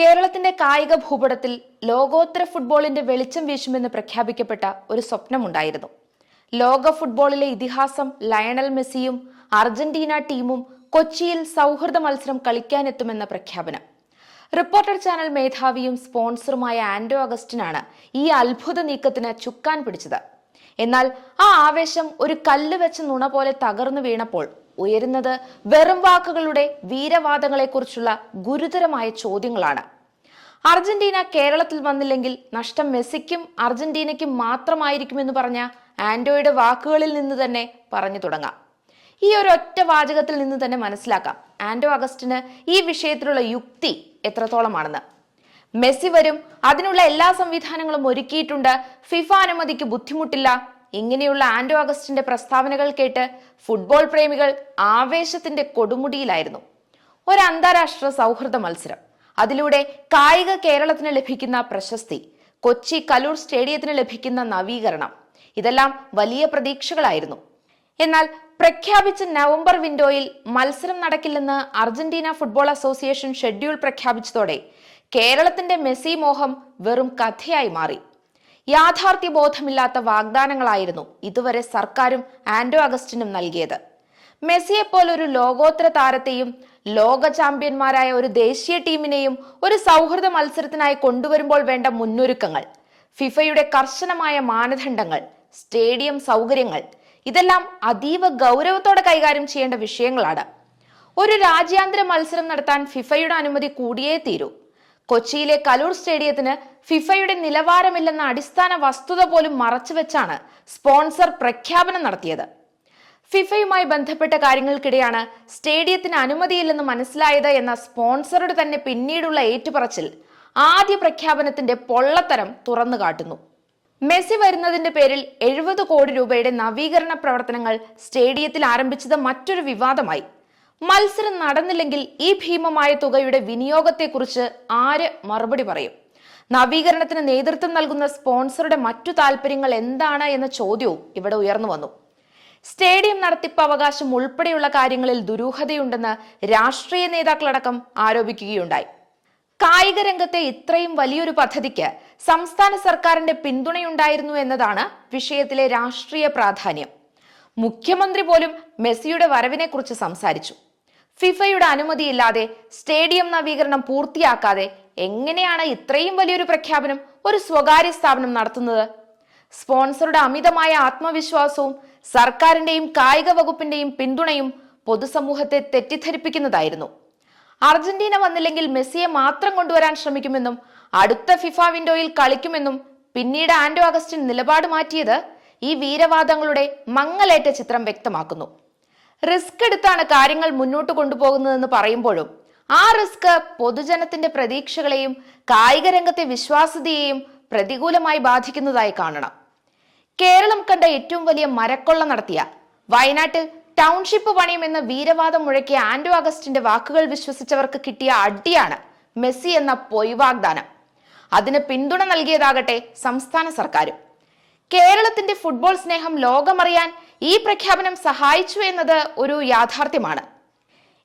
കേരളത്തിന്റെ കായിക ഭൂപടത്തിൽ ലോകോത്തര ഫുട്ബോളിന്റെ വെളിച്ചം വീശുമെന്ന് പ്രഖ്യാപിക്കപ്പെട്ട ഒരു സ്വപ്നമുണ്ടായിരുന്നു. ലോക ഫുട്ബോളിലെ ഇതിഹാസം ലയണൽ മെസ്സിയും അർജന്റീന ടീമും കൊച്ചിയിൽ സൗഹൃദ മത്സരം കളിക്കാനെത്തുമെന്ന പ്രഖ്യാപനം. റിപ്പോർട്ടർ ചാനൽ മേധാവിയും സ്പോൺസറുമായ ആൻഡോ അഗസ്റ്റിനാണ് ഈ അത്ഭുത നീക്കത്തിന് ചുക്കാൻ പിടിച്ചത്. എന്നാൽ ആ ആവേശം ഒരു കല്ല് വെച്ച നുണ പോലെ തകർന്നു വീണപ്പോൾ ഉയരുന്നത് വെറും വാക്കുകളുടെ വീരവാദങ്ങളെക്കുറിച്ചുള്ള ഗുരുതരമായ ചോദ്യങ്ങളാണ്. അർജന്റീന കേരളത്തിൽ വന്നില്ലെങ്കിൽ നഷ്ടം മെസ്സിക്കും അർജന്റീനയ്ക്കും മാത്രമായിരിക്കുമെന്ന് പറഞ്ഞ ആൻഡോയുടെ വാക്കുകളിൽ നിന്ന് തന്നെ പറഞ്ഞു തുടങ്ങാം. ഈ ഒരു ഒറ്റ വാചകത്തിൽ നിന്ന് തന്നെ മനസ്സിലാക്കാം. ആൻഡോ അഗസ്റ്റിന് ഈ വിഷയത്തിലുള്ള യുക്തി എത്രത്തോളമാണെന്ന്. മെസ്സി വരും അതിനുള്ള എല്ലാ സംവിധാനങ്ങളും ഒരുക്കിയിട്ടുണ്ട് ഫിഫ അനുമതിക്ക് ബുദ്ധിമുട്ടില്ല ഇങ്ങനെയുള്ള ആൻഡോ അഗസ്റ്റിന്റെ പ്രസ്താവനകൾ കേട്ട് ഫുട്ബോൾ പ്രേമികൾ ആവേശത്തിന്റെ കൊടുമുടിയിലായിരുന്നു. ഒരു അന്താരാഷ്ട്ര സൗഹൃദ മത്സരം. അതിലൂടെ കായിക കേരളത്തിന് ലഭിക്കുന്ന പ്രശസ്തി കൊച്ചി കലൂർ സ്റ്റേഡിയത്തിന് ലഭിക്കുന്ന നവീകരണം ഇതെല്ലാം വലിയ പ്രതീക്ഷകളായിരുന്നു. എന്നാൽ പ്രഖ്യാപിച്ച നവംബർ വിൻഡോയിൽ മത്സരം നടക്കില്ലെന്ന് അർജന്റീന ഫുട്ബോൾ അസോസിയേഷൻ ഷെഡ്യൂൾ പ്രഖ്യാപിച്ചതോടെ കേരളത്തിന്റെ മെസ്സി മോഹം വെറും കഥയായി മാറി. യാഥാർത്ഥ്യബോധമില്ലാത്ത വാഗ്ദാനങ്ങളായിരുന്നു ഇതുവരെ സർക്കാരും ആൻഡോ അഗസ്റ്റിനും നൽകിയത്. മെസ്സിയെ ഒരു ലോകോത്തര താരത്തെയും ലോക ചാമ്പ്യന്മാരായ ഒരു ദേശീയ ടീമിനെയും ഒരു സൗഹൃദ മത്സരത്തിനായി കൊണ്ടുവരുമ്പോൾ വേണ്ട മുന്നൊരുക്കങ്ങൾ ഫിഫയുടെ കർശനമായ മാനദണ്ഡങ്ങൾ സ്റ്റേഡിയം സൗകര്യങ്ങൾ ഇതെല്ലാം അതീവ ഗൗരവത്തോടെ കൈകാര്യം ചെയ്യേണ്ട വിഷയങ്ങളാണ്. ഒരു രാജ്യാന്തര മത്സരം നടത്താൻ ഫിഫയുടെ അനുമതി കൂടിയേ തീരൂ. കൊച്ചിയിലെ കലൂർ സ്റ്റേഡിയത്തിന് ഫിഫയുടെ നിലവാരമില്ലെന്ന അടിസ്ഥാന വസ്തുത പോലും മറച്ചുവെച്ചാണ് സ്പോൺസർ പ്രഖ്യാപനം നടത്തിയത്. ഫിഫയുമായി ബന്ധപ്പെട്ട കാര്യങ്ങൾക്കിടെയാണ് സ്റ്റേഡിയത്തിന് അനുമതിയില്ലെന്ന് മനസ്സിലായത് എന്ന സ്പോൺസറുടെ തന്നെ പിന്നീടുള്ള ഏറ്റുപറച്ചിൽ ആദ്യ പ്രഖ്യാപനത്തിന്റെ പൊള്ളത്തരം തുറന്നു കാട്ടുന്നു. മെസ്സി വരുന്നതിന്റെ പേരിൽ എഴുപത് കോടി രൂപയുടെ നവീകരണ പ്രവർത്തനങ്ങൾ സ്റ്റേഡിയത്തിൽ ആരംഭിച്ചത് മറ്റൊരു വിവാദമായി. മത്സരം നടന്നില്ലെങ്കിൽ ഈ ഭീമമായ തുകയുടെ വിനിയോഗത്തെക്കുറിച്ച് ആര് മറുപടി പറയും? നവീകരണത്തിന് നേതൃത്വം നൽകുന്ന സ്പോൺസറുടെ മറ്റു താല്പര്യങ്ങൾ എന്താണ് എന്ന ചോദ്യവും ഇവിടെ ഉയർന്നു വന്നു. സ്റ്റേഡിയം നടത്തിപ്പ് അവകാശം ഉൾപ്പെടെയുള്ള കാര്യങ്ങളിൽ ദുരൂഹതയുണ്ടെന്ന് രാഷ്ട്രീയ നേതാക്കളടക്കം ആരോപിക്കുകയുണ്ടായി. കായിക രംഗത്തെ ഇത്രയും വലിയൊരു പദ്ധതിക്ക് സംസ്ഥാന സർക്കാരിന്റെ പിന്തുണയുണ്ടായിരുന്നു എന്നതാണ് വിഷയത്തിലെ രാഷ്ട്രീയ പ്രാധാന്യം. മുഖ്യമന്ത്രി പോലും മെസ്സിയുടെ വരവിനെ കുറിച്ച് സംസാരിച്ചു. ഫിഫയുടെ അനുമതിയില്ലാതെ സ്റ്റേഡിയം നവീകരണം പൂർത്തിയാക്കാതെ എങ്ങനെയാണ് ഇത്രയും വലിയൊരു പ്രഖ്യാപനം ഒരു സ്വകാര്യ സ്ഥാപനം നടത്തുന്നത്? സ്പോൺസറുടെ അമിതമായ ആത്മവിശ്വാസവും സർക്കാരിന്റെയും കായിക വകുപ്പിന്റെയും പിന്തുണയും പൊതുസമൂഹത്തെ തെറ്റിദ്ധരിപ്പിക്കുന്നതായിരുന്നു. അർജന്റീന വന്നില്ലെങ്കിൽ മെസ്സിയെ മാത്രം കൊണ്ടുവരാൻ ശ്രമിക്കുമെന്നും അടുത്ത ഫിഫ വിൻഡോയിൽ കളിക്കുമെന്നും പിന്നീട് ആൻഡോ അഗസ്റ്റിൻ നിലപാട് മാറ്റിയത് ഈ വീരവാദങ്ങളുടെ മങ്ങലേറ്റ ചിത്രം വ്യക്തമാക്കുന്നു. റിസ്ക് എടുത്താണ് കാര്യങ്ങൾ മുന്നോട്ട് കൊണ്ടുപോകുന്നതെന്ന് പറയുമ്പോഴും ആ റിസ്ക് പൊതുജനത്തിന്റെ പ്രതീക്ഷകളെയും കായിക രംഗത്തെ വിശ്വാസ്യതയെയും പ്രതികൂലമായി ബാധിക്കുന്നതായി കാണണം. കേരളം കണ്ട ഏറ്റവും വലിയ മരക്കൊള്ള നടത്തിയ വയനാട്ടിൽ ടൗൺഷിപ്പ് പണിയുമെന്ന് വീരവാദം മുഴക്കിയ ആൻഡോ അഗസ്റ്റിന്റെ വാക്കുകൾ വിശ്വസിച്ചവർക്ക് കിട്ടിയ അടിയാണ് മെസ്സി എന്ന പൊയ് വാഗ്ദാനം. അതിന് പിന്തുണ നൽകിയതാകട്ടെ സംസ്ഥാന സർക്കാരും. കേരളത്തിന്റെ ഫുട്ബോൾ സ്നേഹം ലോകമറിയാൻ ഈ പ്രഖ്യാപനം സഹായിച്ചു എന്നത് ഒരു യാഥാർത്ഥ്യമാണ്.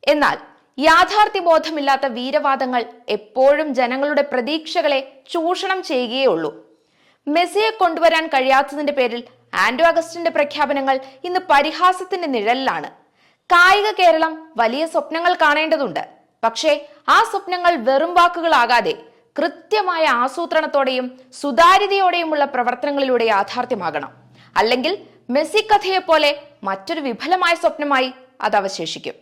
എന്നാൽ യാഥാർത്ഥ്യബോധമില്ലാത്ത വീരവാദങ്ങൾ എപ്പോഴും ജനങ്ങളുടെ പ്രതീക്ഷകളെ ചൂഷണം ചെയ്യുകയുള്ളൂ മെസ്സിയെ കൊണ്ടുവരാൻ കഴിയാത്തതിന്റെ പേരിൽ ആൻഡോ അഗസ്റ്റിന്റെ പ്രഖ്യാപനങ്ങൾ ഇന്ന് പരിഹാസത്തിന്റെ നിഴലിലാണ്. കായിക കേരളം വലിയ സ്വപ്നങ്ങൾ കാണേണ്ടതുണ്ട്. പക്ഷേ ആ സ്വപ്നങ്ങൾ വെറും വാക്കുകളാകാതെ കൃത്യമായ ആസൂത്രണത്തോടെയും സുതാര്യതയോടെയുമുള്ള പ്രവർത്തനങ്ങളിലൂടെ യാഥാർത്ഥ്യമാകണം. അല്ലെങ്കിൽ മെസ്സി കഥയെപ്പോലെ മറ്റൊരു വിഫലമായ സ്വപ്നമായി അത് അവശേഷിക്കും